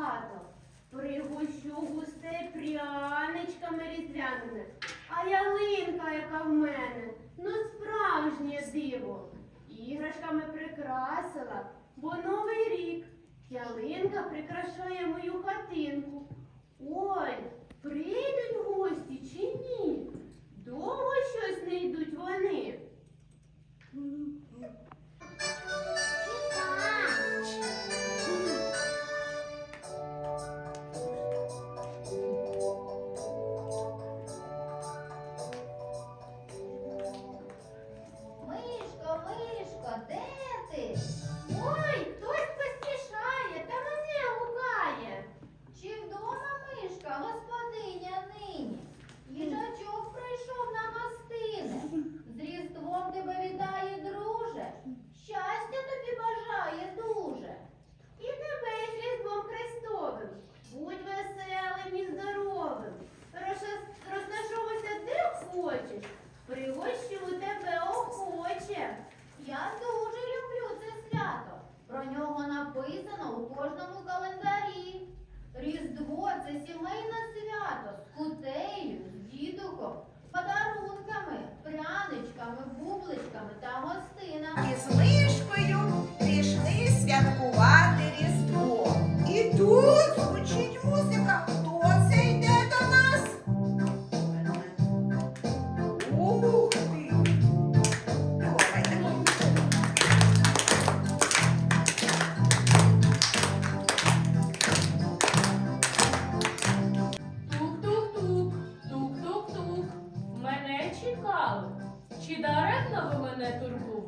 багато. Пригощу густе пряничками різдвяними. А ялинка, яка в мене, ну справжнє диво. Іграшками прикрасила, бо новий рік ялинка прикрашає мою хатинку. Ой,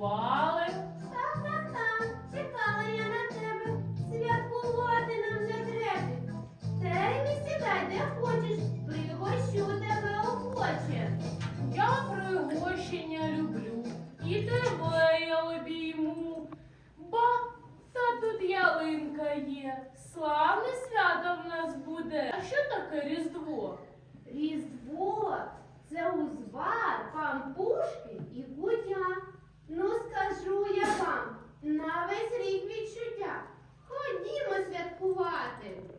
святкували. Так, так, так, чекала я на тебе. Святкувати нам вже треба. Термі сідай, де хочеш, пригощу тебе охоче. Я пригощення люблю і тебе я обійму. Ба, та тут ялинка є. Славне свято в нас буде. А що таке різдво? Scusate,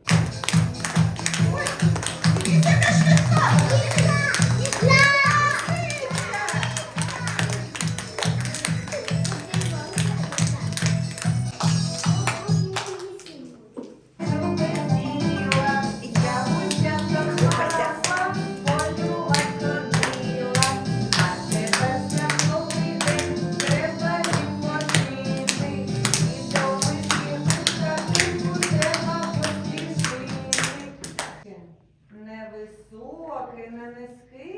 високе, на низький.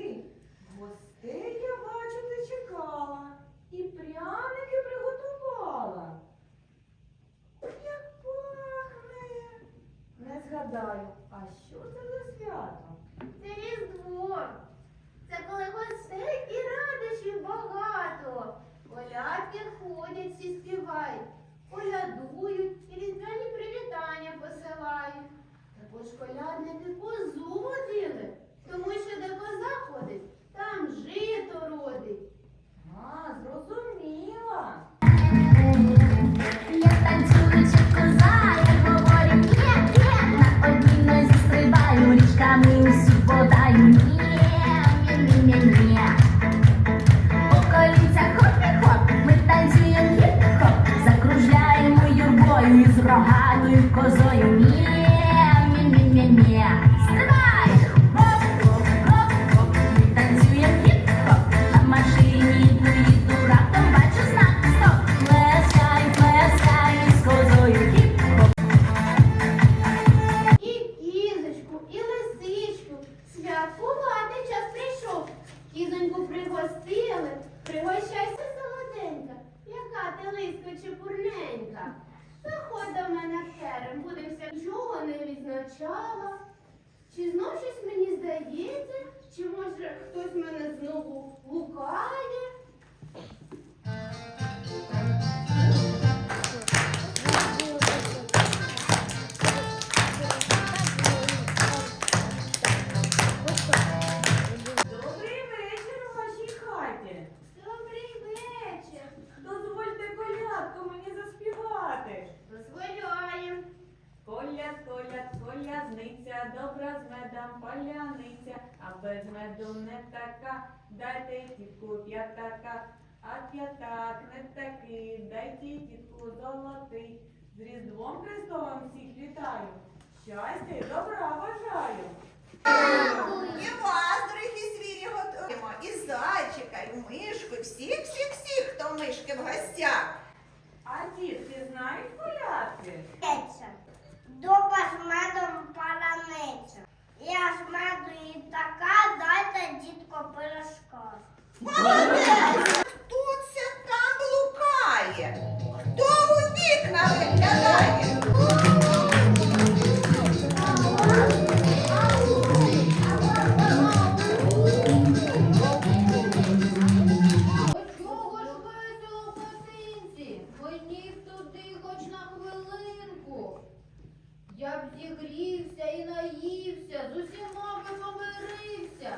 почала. Чи знов щось мені здається, чи може хтось мене знову лукає? Без меду не така, дайте тітку п'ятака, а п'ятак не такий, дайте тітку золотий. З Різдвом Христовим всіх вітаю, щастя і добра бажаю. І вас, дорогі звірі, готуємо, і зайчика, і мишку, всіх, всіх, всіх, хто мишки в гостях. А дітки знають колядки? Дуба з медом. Я з меду і така, дайте дітко пирожка. Молодець! Я б зігрівся і наївся, з усіма би помирився.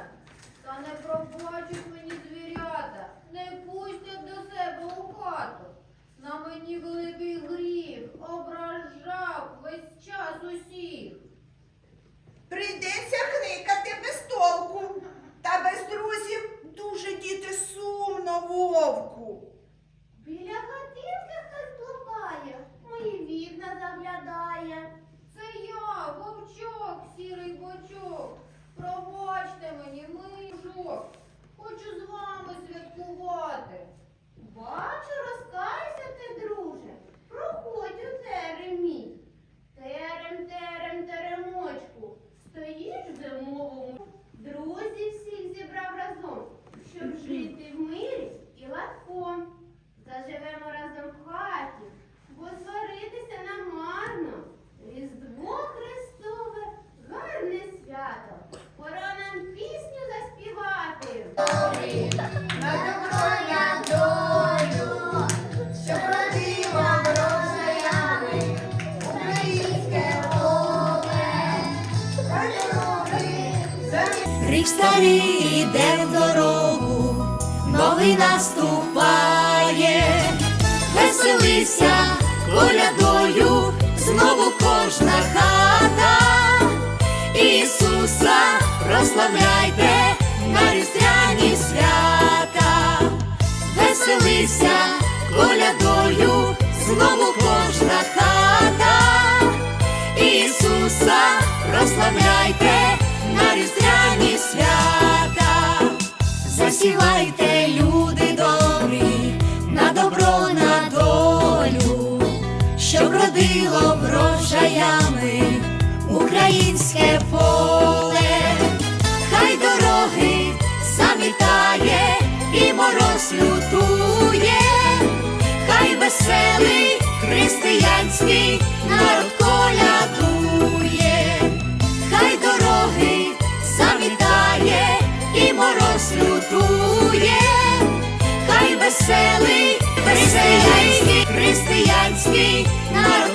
Та не пробачуть мені звірята, не пустять до себе у хату. На мені великий гріх, ображав Рік іде в дорогу, новий наступає, веселися колядою, знову кожна хата. Ісуса прославляйте на різдвяні свята, веселися колядою, знову родило врожаями українське поле, хай дороги замітає і мороз лютує, хай веселий християнський народ колядує, хай дороги замітає і мороз лютує, хай веселий християнський, християнський народ.